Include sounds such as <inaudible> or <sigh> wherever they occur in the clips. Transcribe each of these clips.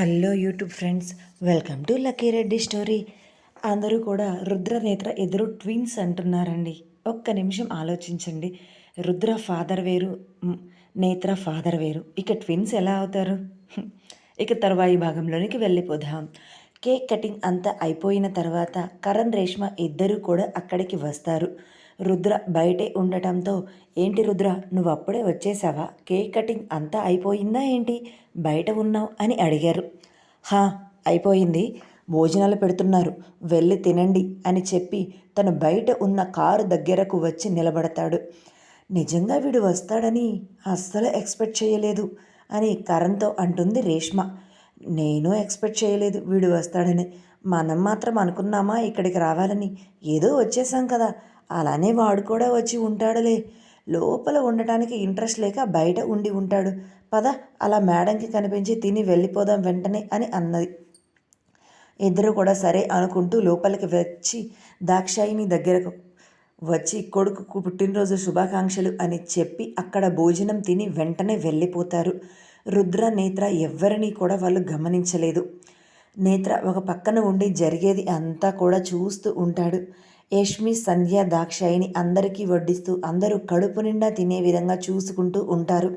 Hello YouTube friends welcome to lucky Reddy story. అందరూ కూడా రుద్రనేత్ర ఎదురు ట్విన్స్ అంటున్నారండి. ఒక్క నిమిషం ఆలోచించండి. రుద్ర ఫాదర్ వేరు నేత్ర ఫాదర్ వేరు. ఇక ట్విన్స్ ఎలా అవుతారు? <laughs> ఇక తర్వాయి భాగంలోనికి వెళ్ళిపోదాం. కేక్ కటింగ్ అంతా అయిపోయిన తర్వాత కరణ్ రేష్మ ఇద్దరూ కూడా అక్కడికి వస్తారు. రుద్ర బయటే ఉండటంతో ఏంటి రుద్ర నువ్వు అప్పుడే వచ్చేసావా? కేక్ కటింగ్ అంతా అయిపోయిందా ఏంటి? బయట ఉన్నావు? అని అడిగారు. హా అయిపోయింది. భోజనాలు పెడుతున్నారు. వెళ్ళి తినండి అని చెప్పి తను బయట ఉన్న కారు దగ్గరకు వచ్చి నిలబడతాడు. నిజంగా వీడు వస్తాడని అస్సలు ఎక్స్పెక్ట్ చేయలేదు అని కరణ్తో అంటుంది రేష్మ. నేను ఎక్స్పెక్ట్ చేయలేదు వీడు వస్తాడని. మనం మాత్రం అనుకున్నామా ఇక్కడికి రావాలని? ఏదో వచ్చేసాం కదా. అలానే వాడు కూడా వచ్చి ఉంటాడులే. లోపల ఉండటానికి ఇంట్రెస్ట్ లేక బయట ఉండి ఉంటాడు. పద అలా మేడంకి కనిపించి తిని వెళ్ళిపోదాం వెంటనే అని అన్నది. ఇద్దరు కూడా సరే అనుకుంటూ లోపలికి వచ్చి దాక్షాయిని దగ్గరకు వచ్చి కొడుకుకు పుట్టినరోజు శుభాకాంక్షలు అని చెప్పి అక్కడ భోజనం తిని వెంటనే వెళ్ళిపోతారు. రుద్ర నేత్ర ఎవ్వరినీ కూడా వాళ్ళు గమనించలేదు. నేత్ర ఒక పక్కన ఉండి జరిగేది అంతా కూడా చూస్తూ ఉంటాడు. యష్మి సంధ్య దాక్షాయిని అందరికీ వడ్డిస్తూ అందరూ కడుపు నిండా తినే విధంగా చూసుకుంటూ ఉంటారు.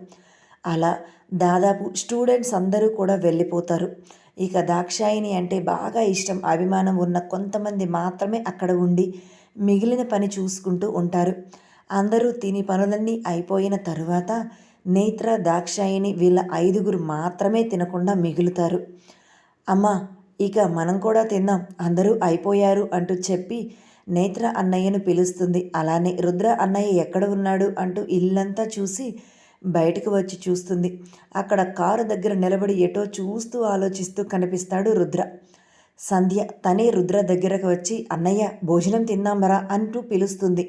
అలా దాదాపు స్టూడెంట్స్ అందరూ కూడా వెళ్ళిపోతారు. ఇక దాక్షాయిని అంటే బాగా ఇష్టం. అభిమానం ఉన్న కొంతమంది మాత్రమే అక్కడ ఉండి మిగిలిన పని చూసుకుంటూ ఉంటారు. అందరూ తిని పనులన్నీ అయిపోయిన తరువాత నేత్ర దాక్షాయిని వీళ్ళ ఐదుగురు మాత్రమే తినకుండా మిగులుతారు. అమ్మా ఇక మనం కూడా తిందాం అందరూ అయిపోయారు అంటూ చెప్పి నేత్ర అన్నయ్యను పిలుస్తుంది. అలానే రుద్ర అన్నయ్య ఎక్కడ ఉన్నాడు అంటూ ఇల్లంతా చూసి బయటకు వచ్చి చూస్తుంది. అక్కడ కారు దగ్గర నిలబడి ఎటో చూస్తూ ఆలోచిస్తూ కనిపిస్తాడు రుద్ర. సంధ్య తనే రుద్ర దగ్గరకు వచ్చి అన్నయ్య భోజనం తిన్నామరా అంటూ పిలుస్తుంది.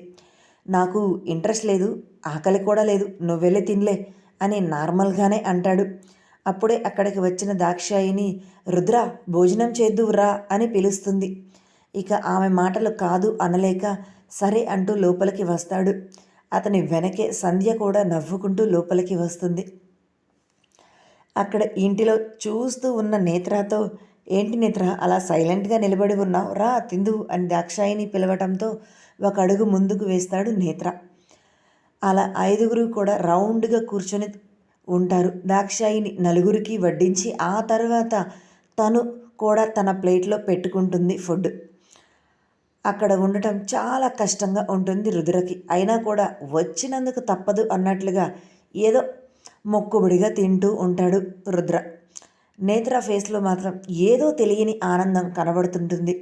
నాకు ఇంట్రెస్ట్ లేదు ఆకలి కూడా లేదు నువ్వెళ్ళి తినలే అని నార్మల్గానే అంటాడు. అప్పుడే అక్కడికి వచ్చిన దాక్షాయిని రుద్ర భోజనం చేద్దువురా అని పిలుస్తుంది. ఇక ఆమె మాటలు కాదు అనలేక సరే అంటూ లోపలికి వస్తాడు. అతని వెనకే సంధ్య కూడా నవ్వుకుంటూ లోపలికి వస్తుంది. అక్కడ ఇంటిలో చూస్తూ ఉన్న నేత్రతో ఏంటి నేత్ర అలా సైలెంట్గా నిలబడి ఉన్నావు? రా తిందు అని దాక్షాయిని పిలవటంతో ఒక అడుగు ముందుకు వేస్తాడు నేత్ర. అలా ఐదుగురు కూడా రౌండ్గా కూర్చొని ఉంటారు. దాక్షాయిని నలుగురికి వడ్డించి ఆ తర్వాత తను కూడా తన ప్లేట్లో పెట్టుకుంటుంది ఫుడ్. అక్కడ ఉండటం చాలా కష్టంగా ఉంటుంది రుద్రకి. అయినా కూడా వచ్చినందుకు తప్పదు అన్నట్లుగా ఏదో మొక్కుబడిగా తింటూ ఉంటాడు రుద్ర. నేత్ర ఫేస్లో మాత్రం ఏదో తెలియని ఆనందం కనబడుతుంటుంది.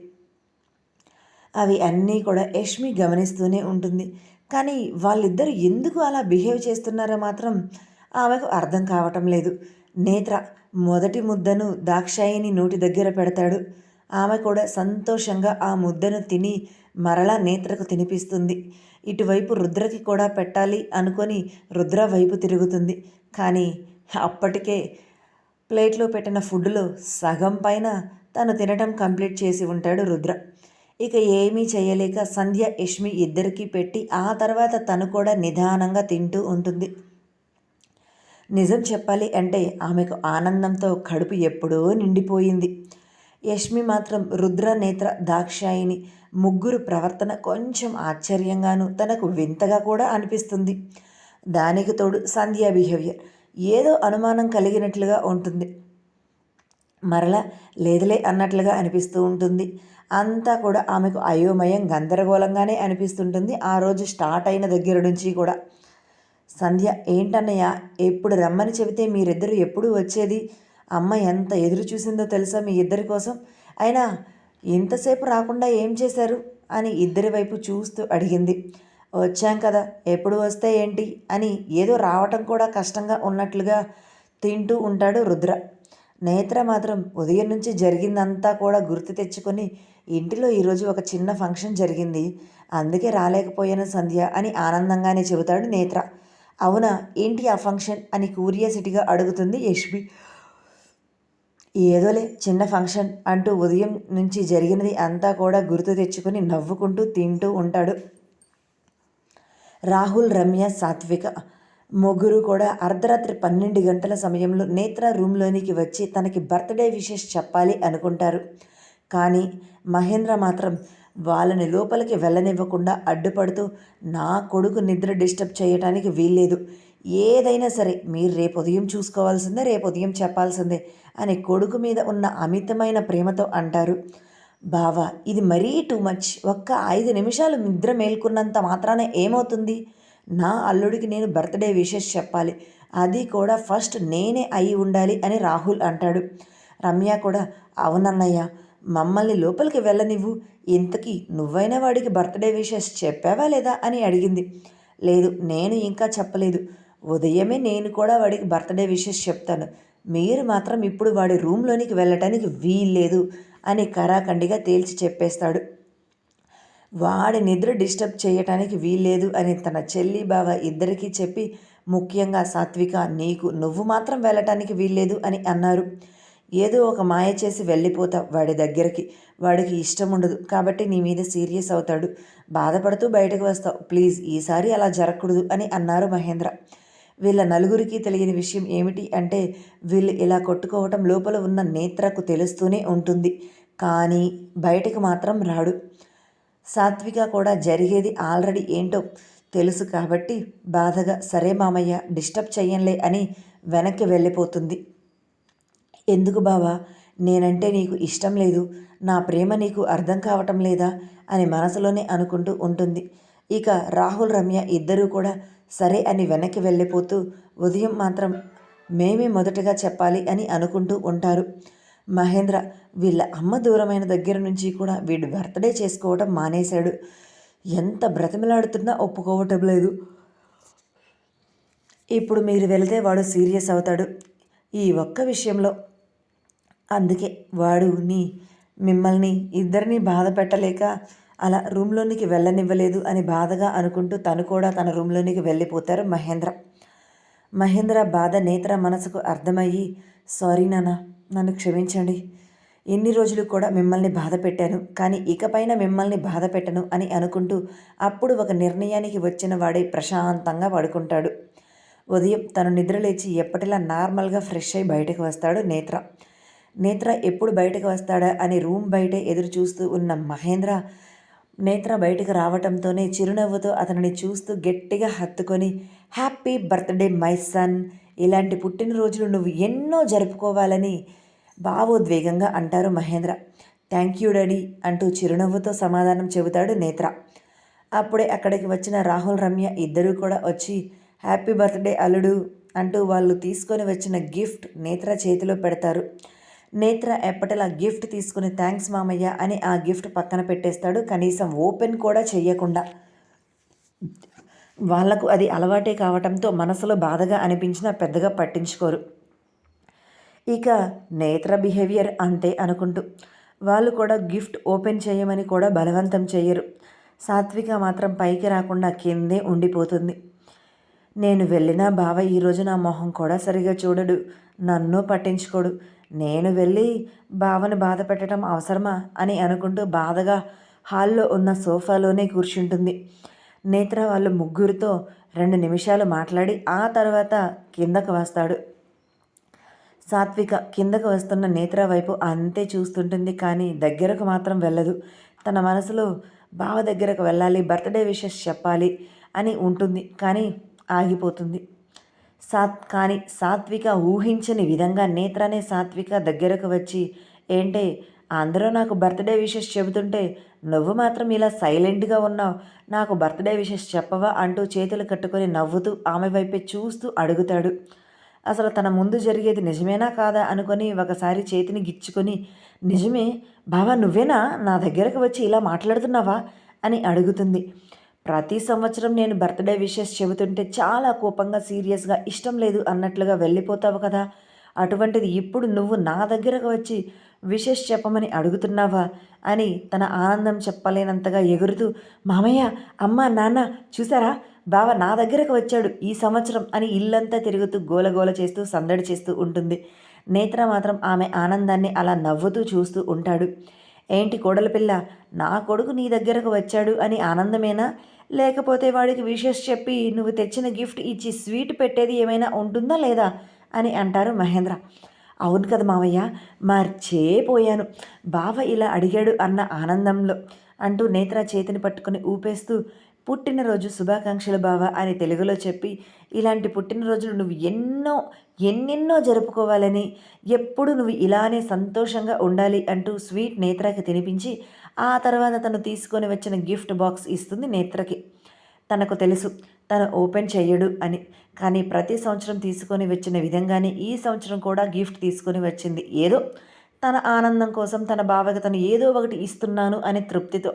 అవి అన్నీ కూడా యష్మి గమనిస్తూనే ఉంటుంది. కానీ వాళ్ళిద్దరు ఎందుకు అలా బిహేవ్ చేస్తున్నారో మాత్రం ఆమెకు అర్థం కావటం లేదు. నేత్ర మొదటి ముద్దను దాక్షాయిని నోటి దగ్గర పెడతాడు. ఆమె కూడా సంతోషంగా ఆ ముద్దను తిని మరలా నేత్రకు తినిపిస్తుంది. ఇటువైపు రుద్రకి కూడా పెట్టాలి అనుకొని రుద్ర వైపు తిరుగుతుంది. కానీ అప్పటికే ప్లేట్లో పెట్టిన ఫుడ్లో సగం పైన తను తినటం కంప్లీట్ చేసి ఉంటాడు రుద్ర. ఇక ఏమీ చేయలేక సంధ్య యష్మి ఇద్దరికీ పెట్టి ఆ తర్వాత తను కూడా నిదానంగా తింటూ ఉంటుంది. నిజం చెప్పాలి అంటే ఆమెకు ఆనందంతో కడుపు ఎప్పుడో నిండిపోయింది. యష్మి మాత్రం రుద్ర నేత్ర దాక్షాయిని ముగ్గురు ప్రవర్తన కొంచెం ఆశ్చర్యంగాను తనకు వింతగా కూడా అనిపిస్తుంది. దానికి తోడు సంధ్యా బిహేవియర్. ఏదో అనుమానం కలిగినట్లుగా ఉంటుంది. మరలా లేదులే అన్నట్లుగా అనిపిస్తూ ఉంటుంది. అంతా కూడా ఆమెకు అయోమయం గందరగోళంగానే అనిపిస్తుంటుంది ఆ రోజు స్టార్ట్ అయిన దగ్గర నుంచి కూడా. సంధ్య ఏంటన్నయ్య ఎప్పుడు రమ్మని చెబితే మీరిద్దరు ఎప్పుడు వచ్చేది? అమ్మ ఎంత ఎదురు చూసిందో తెలుసా మీ ఇద్దరి కోసం? అయినా ఇంతసేపు రాకుండా ఏం చేశారు? అని ఇద్దరి వైపు చూస్తూ అడిగింది. వచ్చాం కదా ఎప్పుడు వస్తే ఏంటి? అని ఏదో రావటం కూడా కష్టంగా ఉన్నట్లుగా తింటూ ఉంటాడు రుద్ర. నేత్ర మాత్రం ఉదయం నుంచి జరిగిందంతా కూడా గుర్తు తెచ్చుకొని ఇంటిలో ఈరోజు ఒక చిన్న ఫంక్షన్ జరిగింది. అందుకే రాలేకపోయాను సంధ్య అని ఆనందంగానే చెబుతాడు నేత్ర. అవునా ఏంటి ఆ ఫంక్షన్? అని క్యూరియాసిటీగా అడుగుతుంది యష్మి ఏదోలే చిన్న ఫంక్షన్ అంటూ ఉదయం నుంచి జరిగినది అంతా కూడా గుర్తు తెచ్చుకొని నవ్వుకుంటూ తింటూ ఉంటాడు. రాహుల్ రమ్య సాత్విక ముగ్గురు కూడా అర్ధరాత్రి పన్నెండు గంటల సమయంలో నేత్ర రూమ్లోనికి వచ్చి తనకి బర్త్డే విషెస్ చెప్పాలి అనుకుంటారు. కానీ మహేంద్ర మాత్రం వాళ్ళని లోపలికి వెళ్ళనివ్వకుండా అడ్డుపడుతూ నా కొడుకు నిద్ర డిస్టర్బ్ చేయటానికి వీల్లేదు. ఏదైనా సరే మీరు రేపు ఉదయం చూసుకోవాల్సిందే రేపు ఉదయం చెప్పాల్సిందే. అని కొడుకు మీద ఉన్న అమితమైన ప్రేమతో అంటారు. బావా ఇది మరీ టూ మచ్ ఒక్క ఐదు నిమిషాలు నిద్ర మేల్కొన్నంత మాత్రాన ఏమవుతుంది? నా అల్లుడికి నేను బర్త్డే విషెస్ చెప్పాలి. అది కూడా ఫస్ట్ నేనే అయి ఉండాలి అని రాహుల్ అంటాడు. రమ్య కూడా అవునన్నయ్య మమ్మల్ని లోపలికి వెళ్ళనివ్వు. ఇంతకీ నువ్వైనా వాడికి బర్త్డే విషెస్ చెప్పావా లేదా అని అడిగింది. లేదు నేను ఇంకా చెప్పలేదు. ఉదయమే నేను కూడా వాడికి బర్త్డే విషెస్ చెప్తాను. మీరు మాత్రం ఇప్పుడు వాడి రూమ్లోనికి వెళ్ళటానికి వీల్లేదు అని కరాఖండిగా తేల్చి చెప్పేస్తాడు. వాడి నిద్ర డిస్టర్బ్ చేయటానికి వీల్లేదు అని తన చెల్లి బావ ఇద్దరికీ చెప్పి ముఖ్యంగా సాత్విక నీకు నువ్వు మాత్రం వెళ్ళటానికి వీల్లేదు అని అన్నారు. ఏదో ఒక మాయ చేసి వెళ్ళిపోతావు వాడి దగ్గరికి. వాడికి ఇష్టం ఉండదు కాబట్టి నీ మీద సీరియస్ అవుతాడు. బాధపడుతూ బయటకు వస్తావు. ప్లీజ్ ఈసారి అలా జరగకూడదు అని అన్నారు మహేంద్ర. వీళ్ళ నలుగురికి తెలియని విషయం ఏమిటి అంటే వీళ్ళు ఇలా కొట్టుకోవటం లోపల ఉన్న నేత్రకు తెలుస్తూనే ఉంటుంది. కానీ బయటకు మాత్రం రాడు. సాత్విక కూడా జరిగేది ఆల్రెడీ ఏంటో తెలుసు కాబట్టి బాధగా సరే మామయ్య డిస్టర్బ్ చెయ్యంలే అని వెనక్కి వెళ్ళిపోతుంది. ఎందుకు బావా? నేనంటే నీకు ఇష్టం లేదు. నా ప్రేమ నీకు అర్థం కావటం లేదా? అని మనసులోనే అనుకుంటూ ఉంటుంది. ఇక రాహుల్ రమ్య ఇద్దరూ కూడా సరే అని వెనక్కి వెళ్ళిపోతూ ఉదయం మాత్రం మేమే మొదటగా చెప్పాలి అని అనుకుంటూ ఉంటారు. మహేంద్ర వీళ్ళ అమ్మ దూరమైన దగ్గర నుంచి కూడా వీడు బర్త్డే చేసుకోవటం మానేశాడు. ఎంత బ్రతిమలాడుతున్నా ఒప్పుకోవటం లేదు. ఇప్పుడు మీరు వెళితే వాడు సీరియస్ అవుతాడు. ఈ ఒక్క విషయంలో అందుకే వాడుని మిమ్మల్ని ఇద్దరిని బాధ పెట్టలేక అలా రూమ్లోనికి వెళ్ళనివ్వలేదు అని బాధగా అనుకుంటూ తను కూడా తన రూమ్లోనికి వెళ్ళిపోతారు మహేంద్ర. మహేంద్ర బాధ నేత్ర మనసుకు అర్థమయ్యి సారీ నాన్న నన్ను క్షమించండి. ఎన్ని రోజులు కూడా మిమ్మల్ని బాధ పెట్టాను కానీ ఇకపైన మిమ్మల్ని బాధ పెట్టను అని అనుకుంటూ అప్పుడు ఒక నిర్ణయానికి వచ్చిన వాడే ప్రశాంతంగా పడుకుంటాడు. ఉదయం తను నిద్రలేచి ఎప్పటిలా నార్మల్గా ఫ్రెష్ అయి బయటకు వస్తాడు నేత్ర. నేత్ర ఎప్పుడు బయటకు వస్తాడా అని రూమ్ బయటే ఎదురు చూస్తూ ఉన్న మహేంద్ర నేత్ర బయటకు రావటంతోనే చిరునవ్వుతో అతనిని చూస్తూ గట్టిగా హత్తుకొని హ్యాపీ బర్త్డే మై సన్. ఇలాంటి పుట్టినరోజులు నువ్వు ఎన్నో జరుపుకోవాలని భావోద్వేగంగా అంటారు మహేంద్ర. థ్యాంక్ యూ డాడీ అంటూ చిరునవ్వుతో సమాధానం చెబుతాడు నేత్ర. అప్పుడే అక్కడికి వచ్చిన రాహుల్ రమ్య ఇద్దరూ కూడా వచ్చి హ్యాపీ బర్త్డే అల్లుడు అంటూ వాళ్ళు తీసుకొని వచ్చిన గిఫ్ట్ నేత్ర చేతిలో పెడతారు. నేత్ర ఎప్పటిలా గిఫ్ట్ తీసుకుని థ్యాంక్స్ మామయ్య అని ఆ గిఫ్ట్ పక్కన పెట్టేస్తాడు. కనీసం ఓపెన్ కూడా చెయ్యకుండా. వాళ్ళకు అది అలవాటే కావటంతో మనసులో బాధగా అనిపించినా పెద్దగా పట్టించుకోరు. ఇక నేత్ర బిహేవియర్ అంతే అనుకుంటూ. వాళ్ళు కూడా గిఫ్ట్ ఓపెన్ చేయమని కూడా బలవంతం చేయరు సాత్విక మాత్రం పైకి రాకుండా కిందే ఉండిపోతుంది. నేను వెళ్ళినా బావ ఈరోజు నా మొహం కూడా సరిగా చూడడు. నన్ను పట్టించుకోడు. నేను వెళ్ళి బావను బాధ పెట్టడం అవసరమా అని అనుకుంటూ బాధగా హాల్లో ఉన్న సోఫాలోనే కూర్చుంటుంది. నేత్ర వాళ్ళు ముగ్గురితో రెండు నిమిషాలు మాట్లాడి ఆ తర్వాత కిందకు వస్తాడు. సాత్విక కిందకు వస్తున్న నేత్ర వైపు అంతే చూస్తుంటుంది కానీ దగ్గరకు మాత్రం వెళ్ళదు. తన మనసులో బావ దగ్గరకు వెళ్ళాలి బర్త్డే విషెస్ చెప్పాలి అని ఉంటుంది కానీ ఆగిపోతుంది. సాత్ కానీ సాత్విక ఊహించని విధంగా నేత్రానే సాత్విక దగ్గరకు వచ్చి ఏంటే అందరూ నాకు బర్త్డే విషెస్ చెబుతుంటే నువ్వు మాత్రం ఇలా సైలెంట్గా ఉన్నావు నాకు బర్త్డే విషెస్ చెప్పవా అంటూ చేతులు కట్టుకొని నవ్వుతూ ఆమె వైపే చూస్తూ అడుగుతాడు. అసలు తన ముందు జరిగేది నిజమేనా కాదా అనుకొని ఒకసారి చేతిని గిచ్చుకొని నిజమే బావా నువ్వేనా నా దగ్గరకు వచ్చి ఇలా మాట్లాడుతున్నావా అని అడుగుతుంది. ప్రతి సంవత్సరం నేను బర్త్డే విషెస్ చెబుతుంటే చాలా కోపంగా సీరియస్గా ఇష్టం లేదు అన్నట్లుగా వెళ్ళిపోతావు కదా? అటువంటిది ఇప్పుడు నువ్వు నా దగ్గరకు వచ్చి విషెస్ చెప్పమని అడుగుతున్నావా? అని తన ఆనందం చెప్పలేనంతగా ఎగురుతూ మామయ్య అమ్మ నాన్న చూసారా? బావ నా దగ్గరకు వచ్చాడు ఈ సంవత్సరం అని ఇల్లంతా తిరుగుతూ గోలగోల చేస్తూ సందడి చేస్తూ ఉంటుంది. నేత్ర మాత్రం ఆమె ఆనందాన్ని అలా నవ్వుతూ చూస్తూ ఉంటాడు. ఏంటి కోడల పిల్ల నా కొడుకు నీ దగ్గరకు వచ్చాడు అని ఆనందమేనా? లేకపోతే వాడికి విషెస్ చెప్పి నువ్వు తెచ్చిన గిఫ్ట్ ఇచ్చి స్వీట్ పెట్టేది ఏమైనా ఉంటుందా లేదా? అని అంటారు మహేంద్ర. అవును కదా మావయ్య మర్చేపోయాను బావ ఇలా అడిగాడు అన్న ఆనందంలో అంటూ నేత్ర చేతిని పట్టుకుని ఊపేస్తూ పుట్టినరోజు శుభాకాంక్షలు బావ అని తెలుగులో చెప్పి ఇలాంటి పుట్టినరోజులు నువ్వు ఎన్నో ఎన్నెన్నో జరుపుకోవాలని ఎప్పుడు నువ్వు ఇలానే సంతోషంగా ఉండాలి అంటూ స్వీట్ నేత్రకి తినిపించి ఆ తర్వాత తను తీసుకొని వచ్చిన గిఫ్ట్ బాక్స్ ఇస్తుంది నేత్రకి. తనకు తెలుసు తను ఓపెన్ చేయడు అని. కానీ ప్రతి సంవత్సరం తీసుకొని వచ్చిన విధంగానే ఈ సంవత్సరం కూడా గిఫ్ట్ తీసుకొని వచ్చింది. ఏదో తన ఆనందం కోసం తన బావకి తను ఏదో ఒకటి ఇస్తున్నాను అనే తృప్తితో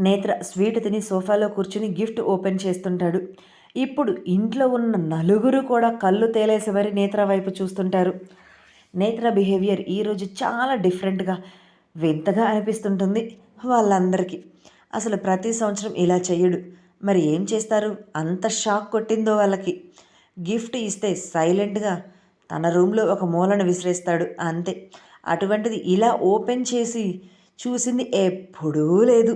నేత్ర స్వీట్ తిని సోఫాలో కూర్చుని గిఫ్ట్ ఓపెన్ చేస్తుంటాడు. ఇప్పుడు ఇంట్లో ఉన్న నలుగురు కూడా కళ్ళు తేలేసేవారి నేత్ర వైపు చూస్తుంటారు. నేత్ర బిహేవియర్ ఈరోజు చాలా డిఫరెంట్గా వింతగా అనిపిస్తుంటుంది వాళ్ళందరికీ. అసలు ప్రతి సంవత్సరం ఇలా చేయడు మరి ఏం చేస్తారు? అంత షాక్ కొట్టిందో వాళ్ళకి. గిఫ్ట్ ఇస్తే సైలెంట్గా తన రూమ్లో ఒక మూలను విసిరేస్తాడు. అంతే. అటువంటిది ఇలా ఓపెన్ చేసి చూసింది ఎప్పుడూ లేదు.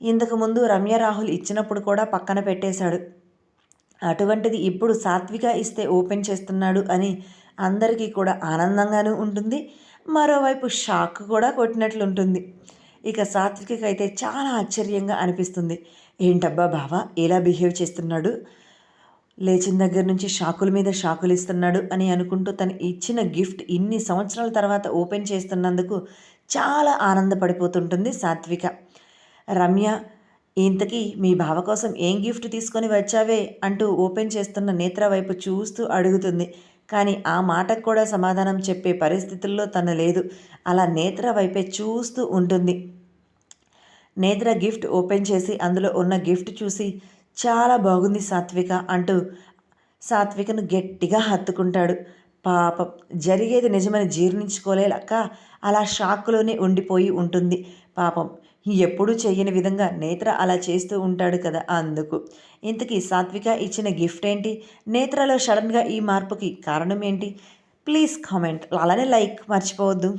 ఇంతకుముందు రమ్య రాహుల్ ఇచ్చినప్పుడు కూడా పక్కన పెట్టేశాడు. అటువంటిది ఇప్పుడు సాత్విక ఇస్తే ఓపెన్ చేస్తున్నాడు అని అందరికీ కూడా ఆనందంగానూ ఉంటుంది. మరోవైపు షాక్ కూడా కొట్టినట్లుంటుంది. ఇక సాత్వికకి అయితే చాలా ఆశ్చర్యంగా అనిపిస్తుంది. ఏంటబ్బా బావా ఎలా బిహేవ్ చేస్తున్నాడు? లేచిన దగ్గర నుంచి షాకుల మీద షాకులు ఇస్తున్నాడు అని అనుకుంటూ తను ఇచ్చిన గిఫ్ట్ ఇన్ని సంవత్సరాల తర్వాత ఓపెన్ చేస్తున్నందుకు చాలా ఆనందపడిపోతుంటుంది సాత్విక. రమ్య ఇంతకీ మీ బావ కోసం ఏం గిఫ్ట్ తీసుకొని వచ్చావే? అంటూ ఓపెన్ చేస్తున్న నేత్ర వైపు చూస్తూ అడుగుతుంది. కానీ ఆ మాటకు కూడా సమాధానం చెప్పే పరిస్థితుల్లో తను లేదు. అలా నేత్ర వైపే చూస్తూ ఉంటుంది. నేత్ర గిఫ్ట్ ఓపెన్ చేసి అందులో ఉన్న గిఫ్ట్ చూసి చాలా బాగుంది సాత్విక అంటూ సాత్వికను గట్టిగా హత్తుకుంటాడు. పాపం జరిగేది నిజమని జీర్ణించుకోలేక అలా షాక్లోనే ఉండిపోయి ఉంటుంది. పాపం ఎప్పుడూ చేయని విధంగా నేత్ర అలా చేస్తూ ఉంటాడు కదా అందుకు. ఇంతకీ సాత్విక ఇచ్చిన గిఫ్ట్ ఏంటి? నేత్రలో సడన్గా ఈ మార్పుకి కారణం ఏంటి? Please comment. అలానే లైక్ మర్చిపోవద్దు.